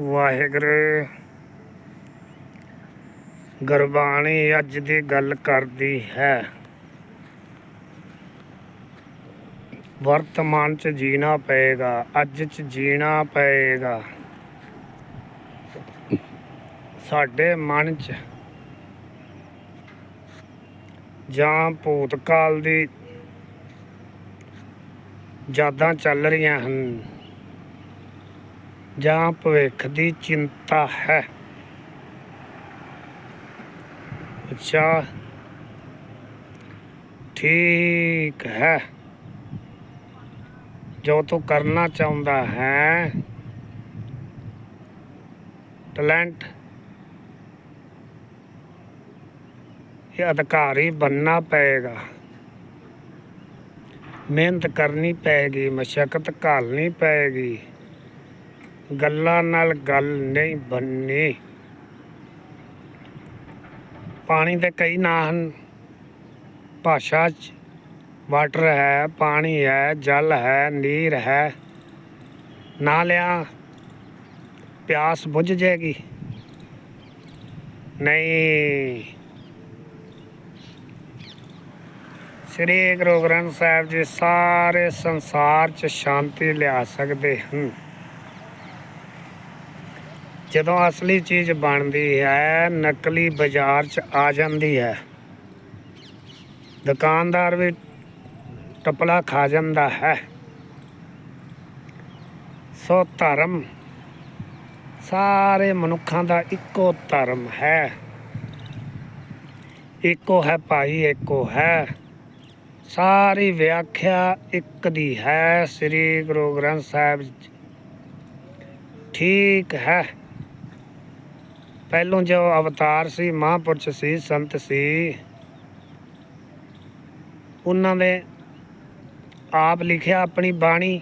ਵਾਹਿਗੁਰੂ। ਗੁਰਬਾਣੀ ਅੱਜ ਦੀ ਗੱਲ ਕਰਦੀ ਹੈ। ਵਰਤਮਾਨ ਚ ਜੀਣਾ ਪਏਗਾ, ਅੱਜ ਚ ਜੀਣਾ ਪਏਗਾ। ਸਾਡੇ ਮਨ ਚ ਜਾਂ ਭੂਤਕਾਲ ਦੀ ਯਾਦਾਂ ਚੱਲ ਰਹੀਆਂ ਹਨ। ਜਾਂ ਭਵਿੱਖ ਦੀ ਚਿੰਤਾ ਹੈ। ਅੱਛਾ। ਠੀਕ ਹੈ। ਜੋ ਤੂੰ ਕਰਨਾ ਚਾਹੁੰਦਾ ਹੈ। ਟੈਲੈਂਟ। ਇਹ ਅਧਿਕਾਰੀ ਬੰਨਣਾ ਪਏਗਾ। ਮਿਹਨਤ ਕਰਨੀ ਪਏਗੀ, ਮਸ਼ਕਤ ਘਾਲਣੀ ਪਏਗੀ। ਗੱਲਾਂ ਨਾਲ ਗੱਲ ਨਹੀਂ ਬਣਨੀ ਪਾਣੀ ਦੇ ਕਈ ਨਾਂ ਹਨ। ਭਾਸ਼ਾ ਚ ਵਾਟਰ ਹੈ, ਪਾਣੀ ਹੈ, ਜਲ ਹੈ, ਨੀਰ ਹੈ। ਨਾ ਲਿਆ, ਪਿਆਸ ਬੁੱਝ ਜਾਏਗੀ। ਨਹੀਂ। ਸ੍ਰੀ ਗੁਰੂ ਗ੍ਰੰਥ ਸਾਹਿਬ ਜੀ ਸਾਰੇ ਸੰਸਾਰ 'ਚ ਸ਼ਾਂਤੀ ਲਿਆ ਸਕਦੇ ਹਨ। ਜਦੋਂ ਅਸਲੀ ਚੀਜ਼ ਬਣਦੀ ਹੈ, ਨਕਲੀ ਬਾਜ਼ਾਰ 'ਚ ਆ ਜਾਂਦੀ ਹੈ। ਦੁਕਾਨਦਾਰ ਵੀ ਟਪਲਾ ਖਾ ਜਾਂਦਾ ਹੈ। ਸੋ ਧਰਮ ਸਾਰੇ ਮਨੁੱਖਾਂ ਦਾ ਇੱਕੋ ਧਰਮ ਹੈ। ਇੱਕੋ ਹੈ ਭਾਈ, ਇੱਕੋ ਹੈ। ਸਾਰੀ ਵਿਆਖਿਆ ਇੱਕ ਦੀ ਹੈ। ਸ੍ਰੀ ਗੁਰੂ ਗ੍ਰੰਥ ਸਾਹਿਬ ਠੀਕ ਹੈ। ਪਹਿਲੋਂ ਜੋ ਅਵਤਾਰ ਸੀ, ਮਹਾਂਪੁਰਸ਼ ਸੀ, ਸੰਤ ਸੀ, ਉਹਨਾਂ ਨੇ ਆਪ ਲਿਖਿਆ ਆਪਣੀ ਬਾਣੀ।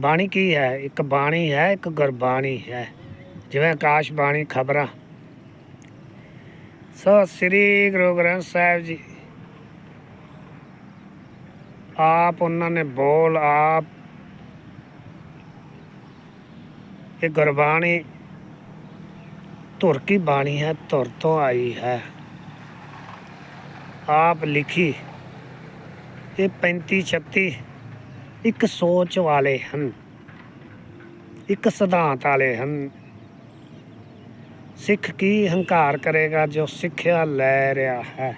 ਬਾਣੀ ਕੀ ਹੈ? ਇੱਕ ਬਾਣੀ ਹੈ, ਇੱਕ ਗੁਰਬਾਣੀ ਹੈ। ਜਿਵੇਂ ਆਕਾਸ਼ ਬਾਣੀ ਖਬਰਾਂ। ਸੋ ਸ੍ਰੀ ਗੁਰੂ ਗ੍ਰੰਥ ਸਾਹਿਬ ਜੀ, ਆਪ ਉਹਨਾਂ ਨੇ ਬੋਲ ਆਪ, ਇਹ ਗੁਰਬਾਣੀ ਧੁਰ ਕੀ ਬਾਣੀ ਹੈ, ਧੁਰ ਤੋਂ ਆਈ ਹੈ। ਆਪ ਲਿਖੀ, ਇਹ 35 36 ਇੱਕ ਸੋਚ ਵਾਲੇ ਹਨ, ਇੱਕ ਸਿਧਾਂਤ ਵਾਲੇ ਹਨ। ਸਿੱਖ ਕੀ ਹੰਕਾਰ ਕਰੇਗਾ ਜੋ ਸਿੱਖਿਆ ਲੈ ਰਿਹਾ ਹੈ?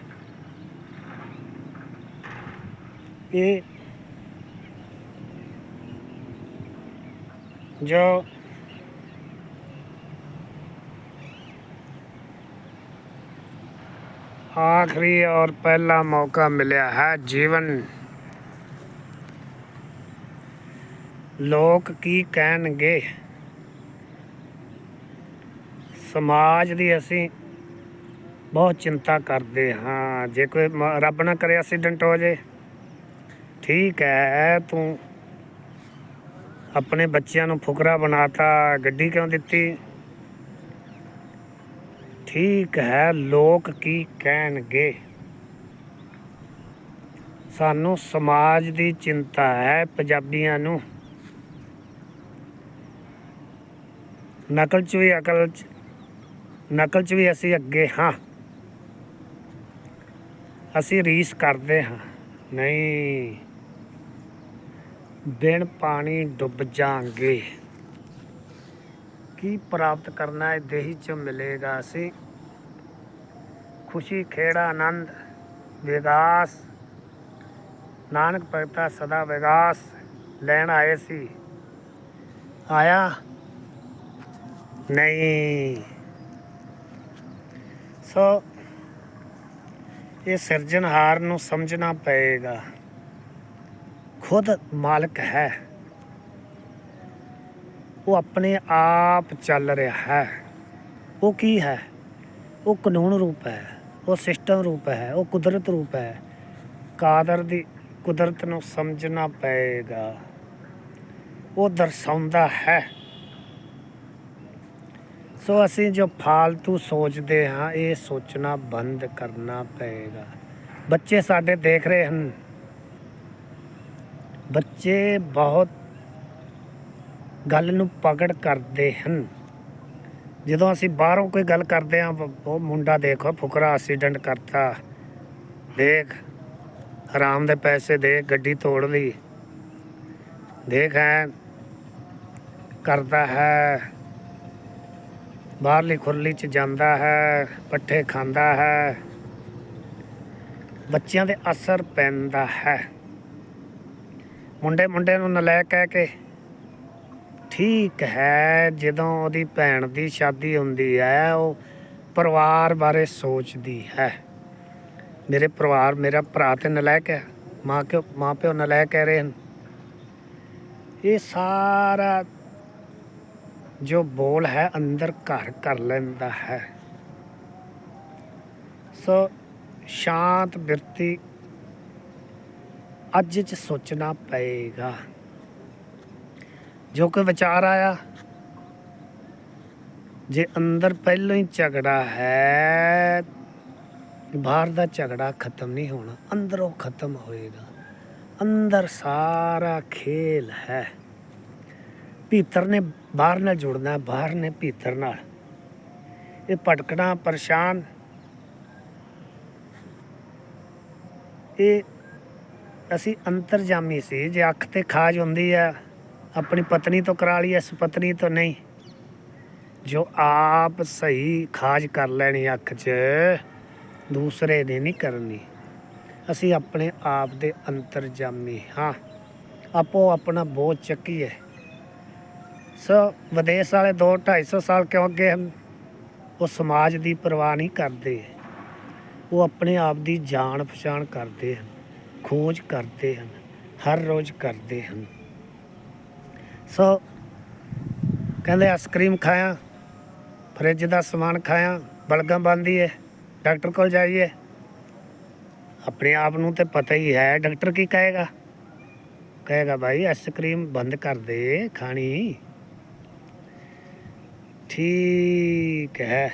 ਇਹ ਜੋ ਆਖਰੀ ਔਰ ਪਹਿਲਾ ਮੌਕਾ ਮਿਲਿਆ ਹੈ ਜੀਵਨ। ਲੋਕ ਕੀ ਕਹਿਣਗੇ? ਸਮਾਜ ਦੀ ਅਸੀਂ ਬਹੁਤ ਚਿੰਤਾ ਕਰਦੇ ਹਾਂ। ਜੇ ਕੋਈ ਰੱਬ ਨਾ ਕਰੇ ਐਕਸੀਡੈਂਟ ਹੋ ਜੇ, ਠੀਕ ਹੈ, ਤੂੰ ਆਪਣੇ ਬੱਚਿਆਂ ਨੂੰ ਫੁਕਰਾ ਬਣਾਤਾ, ਗੱਡੀ ਕਿਉਂ ਦਿੱਤੀ? ਠੀਕ ਹੈ, ਲੋਕ ਕੀ ਕਹਿਣਗੇ? ਸਾਨੂੰ ਸਮਾਜ ਦੀ ਚਿੰਤਾ ਹੈ ਪੰਜਾਬੀਆਂ ਨੂੰ। ਨਕਲ ਚ ਵੀ ਅਕਲ ਚ, ਨਕਲ ਚ ਵੀ ਅਸੀਂ ਅੱਗੇ ਹਾਂ। ਅਸੀਂ ਰੀਸ ਕਰਦੇ ਹਾਂ। ਨਹੀਂ ਬਿਨ ਪਾਣੀ ਡੁੱਬ ਜਾਾਂਗੇ ਕੀ ਪ੍ਰਾਪਤ ਕਰਨਾ ਹੈ, ਦੇਹੀ ਚ ਮਿਲੇਗਾ ਅਸੀਂ। ਖੁਸ਼ੀ, ਖੇੜਾ, ਆਨੰਦ, ਵਿਗਾਸ। ਨਾਨਕ ਭਗਤਾ ਸਦਾ ਵਿਗਾਸ। ਲੈਣ ਆਏ ਸੀ। ਆਇਆ? ਨਹੀਂ। ਸੋ, ਇਹ ਸਿਰਜਣਹਾਰ ਨੂੰ ਸਮਝਣਾ ਪਏਗਾ। ਖੁਦ ਮਾਲਕ ਹੈ। ਉਹ ਆਪਣੇ ਆਪ ਚੱਲ ਰਿਹਾ ਹੈ। ਉਹ ਕੀ ਹੈ? ਉਹ ਕਾਨੂੰਨ ਰੂਪ ਹੈ, ਉਹ ਸਿਸਟਮ ਰੂਪ ਹੈ, ਉਹ ਕੁਦਰਤ ਰੂਪ ਹੈ। ਕਾਦਰ ਦੀ ਕੁਦਰਤ ਨੂੰ ਸਮਝਣਾ ਪਏਗਾ। ਉਹ ਦਰਸਾਉਂਦਾ ਹੈ। ਸੋ ਅਸੀਂ ਜੋ ਫਾਲਤੂ ਸੋਚਦੇ ਹਾਂ, ਇਹ ਸੋਚਣਾ ਬੰਦ ਕਰਨਾ ਪਏਗਾ। ਬੱਚੇ ਸਾਡੇ ਦੇਖ ਰਹੇ ਹਨ। ਬੱਚੇ ਬਹੁਤ ਗੱਲ ਨੂੰ ਪਕੜ ਕਰਦੇ ਹਨ। ਜਦੋਂ ਅਸੀਂ ਬਾਹਰੋਂ ਕੋਈ ਗੱਲ ਕਰਦੇ ਆ ਉਹ ਮੁੰਡਾ ਦੇਖੋ, ਫੁਕਰਾ ਐਕਸੀਡੈਂਟ ਕਰਤਾ। ਦੇਖ, ਹਰਾਮ ਦੇ ਪੈਸੇ ਦੇ, ਗੱਡੀ ਤੋੜ ਲਈ। ਦੇਖ ਹੈ ਕਰਦਾ ਹੈ। ਬਾਹਰਲੀ ਖੁਰਲੀ ਚ ਜਾਂਦਾ ਹੈ, ਪੱਠੇ ਖਾਂਦਾ ਹੈ। ਬੱਚਿਆਂ ਦੇ ਅਸਰ ਪੈਂਦਾ ਹੈ। ਮੁੰਡੇ ਮੁੰਡੇ ਨੂੰ ਨਲਾਇਕ ਕਹਿ ਕੇ ਠੀਕ ਹੈ, ਜਦੋਂ ਉਹਦੀ ਭੈਣ ਦੀ ਸ਼ਾਦੀ ਹੁੰਦੀ ਹੈ, ਉਹ ਪਰਿਵਾਰ ਬਾਰੇ ਸੋਚਦੀ ਹੈ। ਮੇਰੇ ਪਰਿਵਾਰ, ਮੇਰਾ ਭਰਾ ਤੇ ਨਲਾਇਕ ਹੈ, ਮਾਂ ਕਿਉਂ, ਮਾਂ ਪਿਓ ਨਲਾਇਕ ਕਹਿ ਰਹੇ ਹਨ। ਇਹ ਸਾਰਾ ਜੋ ਬੋਲ ਹੈ, ਅੰਦਰ ਘਰ ਕਰ ਲੈਂਦਾ ਹੈ। ਸੋ ਸ਼ਾਂਤ ਬਿਰਤੀ ਅੱਜ ਚ ਸੋਚਣਾ ਪਏਗਾ। ਜੋ ਕੋਈ ਵਿਚਾਰ ਆਇਆ। ਜੇ ਅੰਦਰ ਪਹਿਲਾਂ ਹੀ ਝਗੜਾ ਹੈ, ਬਾਹਰ ਦਾ ਝਗੜਾ ਖਤਮ ਨਹੀਂ ਹੋਣਾ, ਅੰਦਰੋਂ ਖਤਮ ਹੋਏਗਾ। ਅੰਦਰ ਸਾਰਾ ਖੇਲ ਹੈ। ਭੀਤਰ ਨੇ ਬਾਹਰ ਨਾਲ ਜੁੜਨਾ, ਬਾਹਰ ਨੇ ਭੀਤਰ ਨਾਲ। ਇਹ ਭਟਕਣਾ, ਪਰੇਸ਼ਾਨ। ਇਹ ਅਸੀਂ ਅੰਤਰਜਾਮੀ ਸੀ, ਜੇ ਅੱਖ ਤੇ ਖਾਜ ਹੁੰਦੀ ਹੈ ਆਪਣੀ ਪਤਨੀ ਤੋਂ ਕਰਾ ਲਈ ਇਸ ਪਤਨੀ ਤੋਂ ਨਹੀਂ। ਜੋ ਆਪ ਸਹੀ ਖਾਜ ਕਰ ਲੈਣੀ ਅੱਖ 'ਚ, ਦੂਸਰੇ ਨੇ ਨਹੀਂ ਕਰਨੀ। ਅਸੀਂ ਆਪਣੇ ਆਪ ਦੇ ਅੰਤਰ ਅੰਤਰਜਾਮੀ ਹਾਂ। ਆਪੋ ਆਪਣਾ ਬੋਝ ਚੱਕੀਏ। ਸੋ ਵਿਦੇਸ਼ ਵਾਲੇ 2 250 ਸਾਲ ਕਿਉਂ ਅੱਗੇ ਹਨ? ਉਹ ਸਮਾਜ ਦੀ ਪਰਵਾਹ ਨਹੀਂ ਕਰਦੇ। ਉਹ ਆਪਣੇ ਆਪ ਦੀ ਜਾਣ ਪਛਾਣ ਕਰਦੇ ਹਨ। ਖੋਜ ਕਰਦੇ ਹਨ। ਹਰ ਰੋਜ਼ ਕਰਦੇ ਹਨ। ਸੋ। ਕਹਿੰਦੇ ਆਈਸਕ੍ਰੀਮ ਖਾਇਆ। ਫਰਿੱਜ ਦਾ ਸਮਾਨ ਖਾਇਆ। ਬਲਗਮ ਬੰਦੀ ਹੈ ਡਾਕਟਰ ਕੋਲ ਜਾਈਏ। ਆਪਣੇ ਆਪ ਨੂੰ ਤੇ ਪਤਾ ਹੀ ਹੈ, ਡਾਕਟਰ ਕੀ ਕਹੇਗਾ? ਕਹੇਗਾ, ਭਾਈ ਆਈਸਕ੍ਰੀਮ ਬੰਦ ਕਰ ਦੇ ਖਾਣੀ। ਠੀਕ ਹੈ।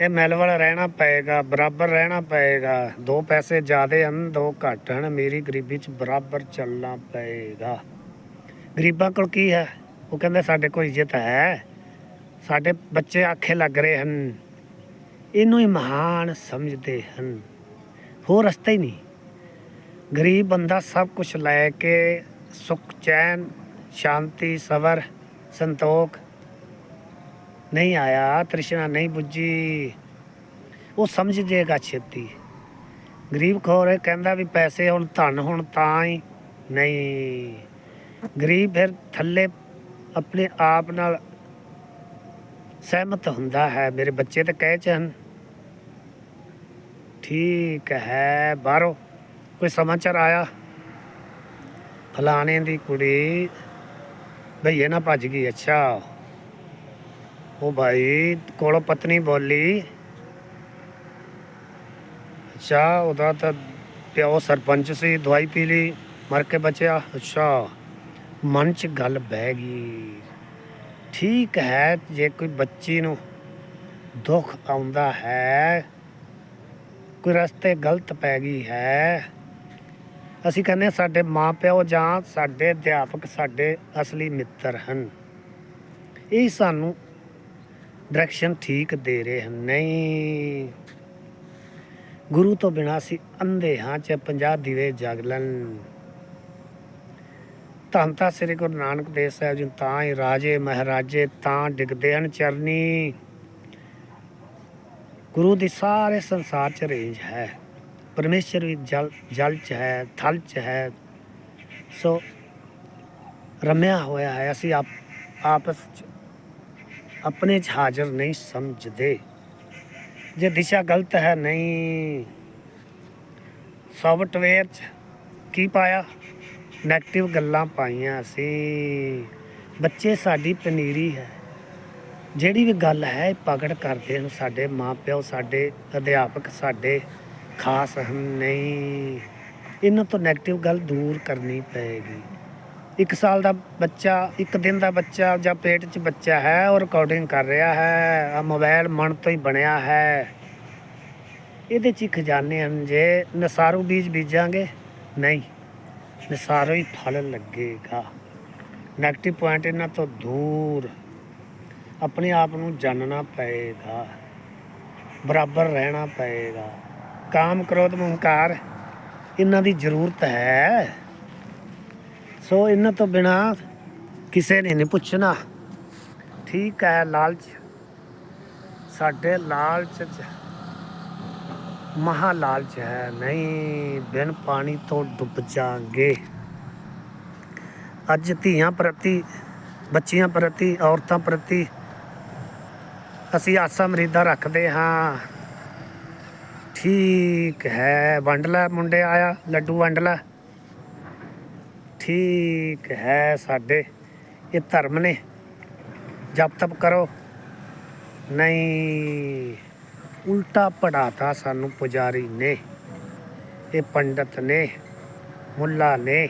ਇਹ ਮੈਲ ਵਾਲਾ ਰਹਿਣਾ ਪਏਗਾ, ਬਰਾਬਰ ਰਹਿਣਾ ਪਏਗਾ। ਦੋ ਪੈਸੇ ਜ਼ਿਆਦੇ ਹਨ, ਦੋ ਘੱਟ ਹਨ। ਮੇਰੀ ਗਰੀਬੀ ਚ ਬਰਾਬਰ ਚੱਲਣਾ ਪਏਗਾ। ਗਰੀਬਾਂ ਕੋਲ ਕੀ ਹੈ? ਉਹ ਕਹਿੰਦੇ ਸਾਡੇ ਕੋਲ ਇੱਜ਼ਤ ਹੈ। ਸਾਡੇ ਬੱਚੇ ਆਖੇ ਲੱਗ ਰਹੇ ਹਨ। ਇਹਨੂੰ ਹੀ ਮਹਾਨ ਸਮਝਦੇ ਹਨ। ਹੋਰ ਰਸਤਾ ਹੀ ਨਹੀਂ। ਗਰੀਬ ਬੰਦਾ ਸਭ ਕੁਝ ਲੈ ਕੇ ਸੁਖ, ਚੈਨ, ਸ਼ਾਂਤੀ, ਸਬਰ, ਸੰਤੋਖ ਨਹੀਂ ਆਇਆ, ਤ੍ਰਿਸ਼ਨਾ ਨਹੀਂ ਬੁੱਝੀ ਉਹ ਸਮਝ ਜੇਗਾ ਛੇਤੀ। ਗਰੀਬ ਖੋਰ ਕਹਿੰਦਾ ਵੀ ਪੈਸੇ ਹੁਣ ਧਨ ਹੁਣ ਤਾਂ ਹੀ ਨਹੀਂ। ਗਰੀਬ ਫਿਰ ਥੱਲੇ ਆਪਣੇ ਆਪ ਨਾਲ ਸਹਿਮਤ ਹੁੰਦਾ ਹੈ। ਮੇਰੇ ਬੱਚੇ ਤਾਂ ਕਹਿ ਚ ਹਨ। ਠੀਕ ਹੈ, ਬਾਹਰੋਂ ਕੋਈ ਸਮਾਚਾਰ ਆਇਆ? ਫਲਾਣੇ ਦੀ ਕੁੜੀ ਭਈਏ ਨਾ ਭੱਜ ਗਈ, ਅੱਛਾ। ਉਹ ਭਾਈ ਕੋਲੋਂ ਪਤਨੀ ਬੋਲੀ, ਅੱਛਾ, ਉਹਦਾ ਤਾਂ ਪਿਓ ਸਰਪੰਚ ਸੀ, ਦਵਾਈ ਪੀ ਲਈ, ਮਰ ਕੇ ਬਚਿਆ, ਅੱਛਾ। ਮਨ 'ਚ ਗੱਲ ਬਹਿ ਗਈ। ਠੀਕ ਹੈ, ਜੇ ਕੋਈ ਬੱਚੇ ਨੂੰ ਦੁੱਖ ਆਉਂਦਾ ਹੈ, ਕੋਈ ਰਸਤੇ ਗਲਤ ਪੈ ਗਈ ਹੈ, ਅਸੀਂ ਕਹਿੰਦੇ ਹਾਂ ਸਾਡੇ ਮਾਪਿਓ ਜਾਂ ਸਾਡੇ ਅਧਿਆਪਕ ਸਾਡੇ ਅਸਲੀ ਮਿੱਤਰ ਹਨ। ਇਹ ਸਾਨੂੰ ਡਾਇਰੈਕਸ਼ਨ ਠੀਕ ਦੇ ਰਹੇ ਹਨ। ਨਹੀਂ, ਗੁਰੂ ਤੋਂ ਬਿਨਾਂ ਅਸੀਂ ਅੰਧੇ ਹਾਂ ਚ 50 ਦੀਵੇ ਜਗਲਨ ਧੰਨ ਤਾਂ ਸ੍ਰੀ ਗੁਰੂ ਨਾਨਕ ਦੇਵ ਸਾਹਿਬ ਜੀ ਤਾਂ ਹੀ ਰਾਜੇ, ਮਹਾਰਾਜੇ ਤਾਂ ਡਿੱਗਦੇ ਹਨ ਚਰਨੀ। ਗੁਰੂ ਦੀ ਸਾਰੇ ਸੰਸਾਰ ਚ ਰੇਂਜ ਹੈ। ਪਰਮੇਸ਼ਰ ਵੀ ਜਲ ਜਲ ਚ ਹੈ, ਥਲ ਚ ਹੈ। ਸੋ ਰਮਿਆ ਹੋਇਆ ਹੈ, ਅਸੀਂ ਆਪ, ਆਪਸ ਚ ਆਪਣੇ ਚ ਹਾਜ਼ਰ ਨਹੀਂ ਸਮਝਦੇ। ਜੇ ਦਿਸ਼ਾ ਗਲਤ ਹੈ ਨਹੀਂ ਸੌਫਟਵੇਅਰ ਚ ਕੀ ਪਾਇਆ? ਨੈਗੇਟਿਵ ਗੱਲਾਂ ਪਾਈਆਂ ਸੀ। ਬੱਚੇ ਸਾਡੀ ਪਨੀਰੀ ਹੈ। ਜਿਹੜੀ ਵੀ ਗੱਲ ਹੈ, ਇਹ ਪਕੜ ਕਰਦੇ ਹਨ। ਸਾਡੇ ਮਾਪਿਓ, ਸਾਡੇ ਅਧਿਆਪਕ, ਸਾਡੇ ਖਾਸ ਹਨ। ਨਹੀਂ, ਇਹਨਾਂ ਤੋਂ ਨੈਗੇਟਿਵ ਗੱਲ ਦੂਰ ਕਰਨੀ ਪਏਗੀ। ਇੱਕ ਸਾਲ ਦਾ ਬੱਚਾ, ਇੱਕ ਦਿਨ ਦਾ ਬੱਚਾ ਜਾਂ ਪੇਟ 'ਚ ਬੱਚਾ ਹੈ, ਉਹ ਰਿਕਾਰਡਿੰਗ ਕਰ ਰਿਹਾ ਹੈ। ਆ ਮੋਬਾਈਲ ਮਨ ਤੋਂ ਹੀ ਬਣਿਆ ਹੈ। ਇਹਦੇ 'ਚ ਹੀ ਖਜ਼ਾਨੇ ਹਨ। ਜੇ ਨਸਾਰੂ ਬੀਜ ਬੀਜਾਂਗੇ, ਨਹੀਂ। ਨਸਾਰੂ ਹੀ ਫਲ ਲੱਗੇਗਾ। ਨੈਗੇਟਿਵ ਪੁਆਇੰਟ ਇਹਨਾਂ ਤੋਂ ਦੂਰ। ਆਪਣੇ ਆਪ ਨੂੰ ਜਾਣਨਾ ਪਏਗਾ। ਬਰਾਬਰ ਰਹਿਣਾ ਪਏਗਾ। ਕਾਮ ਕ੍ਰੋਧ ਹੰਕਾਰ ਇਹਨਾਂ ਦੀ ਜ਼ਰੂਰਤ ਹੈ। ਸੋ ਇਹਨਾਂ ਤੋਂ ਬਿਨਾ ਕਿਸੇ ਨੇ ਨਹੀਂ ਪੁੱਛਣਾ। ਠੀਕ ਹੈ, ਲਾਲਚ। ਸਾਡੇ ਲਾਲਚ ਮਹਾ ਲਾਲਚ ਹੈ, ਨਹੀਂ, ਬਿਨ ਪਾਣੀ ਤੋਂ ਡੁੱਬ ਜਾਾਂਗੇ। ਅੱਜ ਧੀਆਂ ਪ੍ਰਤੀ, ਬੱਚੀਆਂ ਪ੍ਰਤੀ, ਔਰਤਾਂ ਪ੍ਰਤੀ ਅਸੀਂ ਆਸਾ ਮਰੀਦਾ ਰੱਖਦੇ ਹਾਂ। ਠੀਕ ਹੈ ਵੰਡ ਲੈ ਮੁੰਡੇ ਆਇਆ, ਲੱਡੂ ਵੰਡ ਲੈ ਠੀਕ ਹੈ ਸਾਡੇ, ਇਹ ਧਰਮ ਨੇ। ਜਪ ਤਪ ਕਰੋ। ਨਹੀਂ ਉਲਟਾ ਪੜਾਤਾ ਸਾਨੂੰ ਪੁਜਾਰੀ ਨੇ। ਇਹ ਪੰਡਤ ਨੇ, ਮੁੱਲਾ ਨੇ।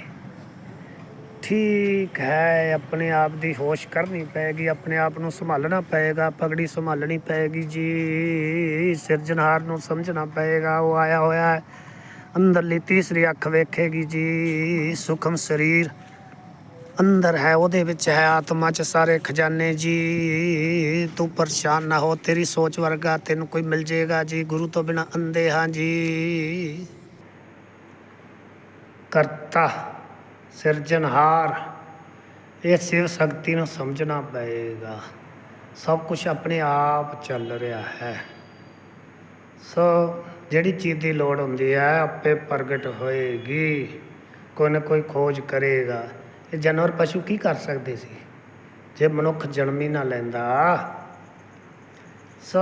ਠੀਕ ਹੈ, ਆਪਣੇ ਆਪ ਦੀ ਹੋਸ਼ ਕਰਨੀ ਪਏਗੀ ਆਪਣੇ ਆਪ ਨੂੰ ਸੰਭਾਲਣਾ ਪਏਗਾ ਪਗੜੀ ਸੰਭਾਲਣੀ ਪਏਗੀ ਜੀ। ਸਿਰਜਣਹਾਰ ਨੂੰ ਸਮਝਣਾ ਪਏਗਾ ਉਹ ਆਇਆ ਹੋਇਆ ਹੈ। ਅੰਦਰਲੀ ਤੀਸਰੀ ਅੱਖ ਵੇਖੇਗੀ ਜੀ, ਸੁਖਮ ਸਰੀਰ। ਅੰਦਰ ਹੈ, ਉਹਦੇ ਵਿੱਚ ਹੈ ਆਤਮਾ ਚ ਸਾਰੇ ਖਜ਼ਾਨੇ ਜੀ। ਤੂੰ ਪਰੇਸ਼ਾਨ ਨਾ ਹੋ, ਤੇਰੀ ਸੋਚ ਵਰਗਾ ਤੈਨੂੰ ਕੋਈ ਮਿਲ ਜਾਏਗਾ ਜੀ। ਗੁਰੂ ਤੋਂ ਬਿਨਾ ਅੰਦੇ ਹਾਂ ਜੀ। ਕਰਤਾ, ਸਿਰਜਣਹਾਰ, ਇਹ ਸਿਵ ਸ਼ਕਤੀ ਨੂੰ ਸਮਝਣਾ ਪਏਗਾ। ਸਭ ਕੁਝ ਆਪਣੇ ਆਪ ਚੱਲ ਰਿਹਾ ਹੈ। ਸੋ ਜਿਹੜੀ ਚੀਜ਼ ਦੀ ਲੋੜ ਹੁੰਦੀ ਹੈ, ਆਪੇ ਪ੍ਰਗਟ ਹੋਏਗੀ। ਕੋਈ ਨਾ ਕੋਈ ਖੋਜ ਕਰੇਗਾ। ਇਹ ਜਾਨਵਰ ਪਸ਼ੂ ਕੀ ਕਰ ਸਕਦੇ ਸੀ? ਜੇ ਮਨੁੱਖ ਜਨਮ ਹੀ ਨਾ ਲੈਂਦਾ, ਸੋ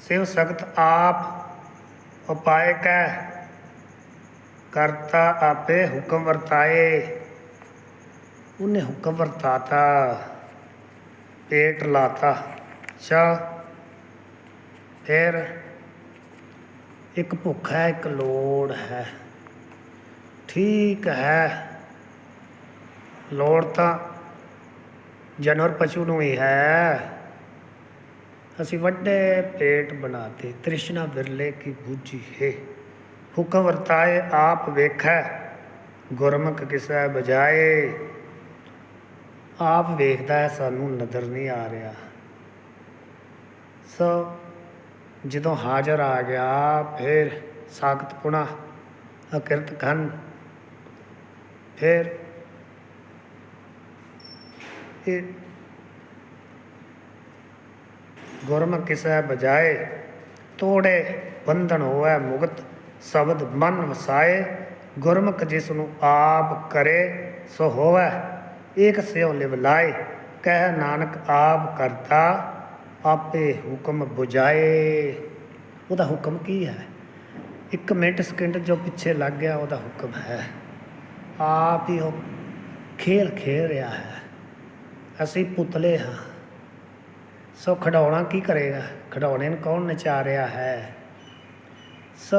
ਸਿਵ ਸਖਤ ਆਪ ਉਪਾਇ ਕੈ, ਕਰਤਾ ਆਪੇ ਹੁਕਮ ਵਰਤਾਏ। ਉਹਨੇ ਹੁਕਮ ਵਰਤਾਤਾ, ਪੇਟ ਲਾਤਾ ਅੱਛਾ ਫਿਰ ਇੱਕ ਭੁੱਖ ਹੈ, ਇੱਕ ਲੋੜ ਹੈ। ਠੀਕ ਹੈ। ਲੋੜ ਤਾਂ ਜਾਨਵਰ ਪਸ਼ੂ ਨੂੰ ਹੀ ਹੈ। ਅਸੀਂ ਵੱਡੇ ਪੇਟ ਬਣਾਤੇ, ਤ੍ਰਿਸ਼ਨਾ ਵਿਰਲੇ ਕੀ ਬੂਝੀ ਹੈ। ਹੁਕਮ ਵਰਤਾਏ, ਆਪ ਵੇਖੈ, ਗੁਰਮੁਖ ਕਿਸੈ ਬਜਾਏ ਆਪ ਵੇਖਦਾ ਹੈ, ਸਾਨੂੰ ਨਜ਼ਰ ਨਹੀਂ ਆ ਰਿਹਾ। ਸੋ ਜਦੋਂ ਹਾਜ਼ਰ ਆ ਗਿਆ, ਫਿਰ ਸਾਖਤ ਪੁਣਾ ਅਕਿਰਤ ਘਨ ਫਿਰ ਇਹ ਗੁਰਮੁਖ ਕਿਸੈ ਬਜਾਏ ਤੋੜੇ ਬੰਧਨ ਹੋਵੇ ਮੁਕਤ, ਸ਼ਬਦ ਮਨ ਵਸਾਏ, ਗੁਰਮੁਖ ਜਿਸ ਨੂੰ ਆਪ ਕਰੇ, ਸੋ ਹੋਵੇ, ਏਕ ਸਿਉ ਲਿਵ ਲਾਏ, ਕਹਿ ਨਾਨਕ ਆਪ ਕਰਤਾ, ਆਪੇ ਹੁਕਮ 부ਜਾਏ ਉਹਦਾ ਹੁਕਮ ਕੀ ਹੈ? ਇੱਕ ਮਿੰਟ ਸਕਿੰਟ ਜੋ ਪਿੱਛੇ ਲੱਗ ਗਿਆ, ਉਹਦਾ ਹੁਕਮ ਹੈ। ਆਪ ਹੀ ਉਹ ਖੇਲ ਖੇਲ ਰਿਹਾ ਹੈ। ਅਸੀਂ ਪੁਤਲੇ ਹਾਂ। ਸੋ ਖਿਡੌਣਾ ਕੀ ਕਰੇਗਾ? ਖਿਡੌਣੇ ਨੂੰ ਕੌਣ ਨਚਾ ਰਿਹਾ ਹੈ? ਸੋ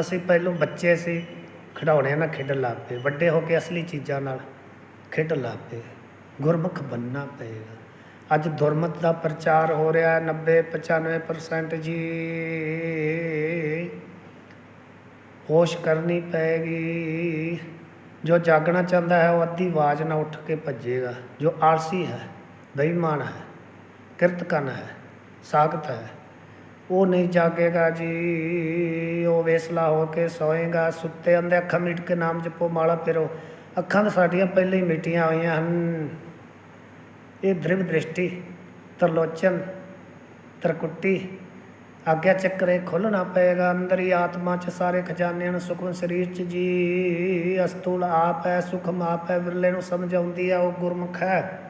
ਅਸੀਂ ਪਹਿਲੋਂ ਬੱਚੇ ਸੀ ਖਿਡੌਣਿਆਂ ਨਾਲ ਖੇਡਣ ਲੱਗ ਪਏ। ਵੱਡੇ ਹੋ ਕੇ ਅਸਲੀ ਚੀਜ਼ਾਂ ਨਾਲ ਖੇਡਣ ਲੱਗ ਪਏ। ਗੁਰਮੁਖ ਬੰਨਣਾ ਪਏਗਾ। ਅੱਜ ਦੁਰਮਤ ਦਾ ਪ੍ਰਚਾਰ ਹੋ ਰਿਹਾ ਹੈ। 90 95% ਜੀ। ਹੋਸ਼ ਕਰਨੀ ਪਏਗੀ ਜੋ ਜਾਗਣਾ ਚਾਹੁੰਦਾ ਹੈ ਉਹ ਅੱਧੀ ਆਵਾਜ਼ ਨਾਲ ਉੱਠ ਕੇ ਭੱਜੇਗਾ ਜੋ ਆਲਸੀ ਹੈ ਬੇਈਮਾਨ ਹੈ ਕਿਰਤਕਨ ਹੈ ਸਾਖਤ ਹੈ ਉਹ ਨਹੀਂ ਜਾਗੇਗਾ ਜੀ ਉਹ ਵੇਸਲਾ ਹੋ ਕੇ ਸੋਏਗਾ ਸੁੱਤੇ ਅੰਦੇ ਅੱਖਾਂ ਮੀਟ ਕੇ ਨਾਮ ਜਪੋ ਮਾਲਾ ਫਿਰੋ ਅੱਖਾਂ ਤਾਂ ਸਾਡੀਆਂ ਪਹਿਲਾਂ ਹੀ ਮਿਟੀਆਂ ਹੋਈਆਂ ਹਨ ਇਹ ਦ੍ਰਿਵ ਦ੍ਰਿਸ਼ਟੀ ਤਰਲੋਚਨ ਤਰਕੁੱਟੀ ਆਗਿਆ ਚੱਕਰੇ ਖੋਲਣਾ ਪਏਗਾ, ਅੰਦਰ ਹੀ ਆਤਮਾ ਚ ਸਾਰੇ ਖਜ਼ਾਨਿਆਂ ਨੂੰ ਸੁਖਮ ਸਰੀਰ ਚ ਜੀ ਅਸਤੂਲ ਆਪ ਹੈ, ਸੁਖਮ ਆਪ ਹੈ, ਵਿਰਲੇ ਨੂੰ ਸਮਝ ਆਉਂਦੀ ਹੈ, ਉਹ ਗੁਰਮੁਖ ਹੈ।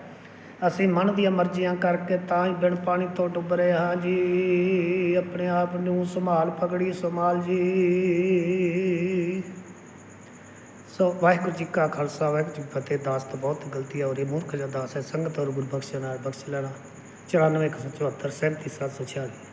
ਅਸੀਂ ਮਨ ਦੀਆਂ ਮਰਜ਼ੀਆਂ ਕਰਕੇ ਤਾਂ ਹੀ ਬਿਨ ਪਾਣੀ ਤੋਂ ਡੁੱਬ ਰਹੇ ਹਾਂ ਜੀ। ਆਪਣੇ ਆਪ ਨੂੰ ਸੰਭਾਲ ਪਕੜੀ ਸੰਭਾਲ ਜੀ। ਸੋ ਵਾਹਿਗੁਰੂ ਜੀ ਕਾ ਖਾਲਸਾ, ਵਾਹਿਗੁਰੂ ਜੀ ਕੀ ਫਤਿਹ। ਦਾਸ ਤੋਂ ਬਹੁਤ ਗਲਤੀ ਹੈ, ਔਰ ਇਹ ਮੂਰਖ ਜਿਹਾ ਦਾਸ ਹੈ, ਸੰਗਤ ਔਰ ਗੁਰਬਖਸ਼ ਨਾਲ ਬਖਸ਼ ਲੈਣਾ। 94 174 37 746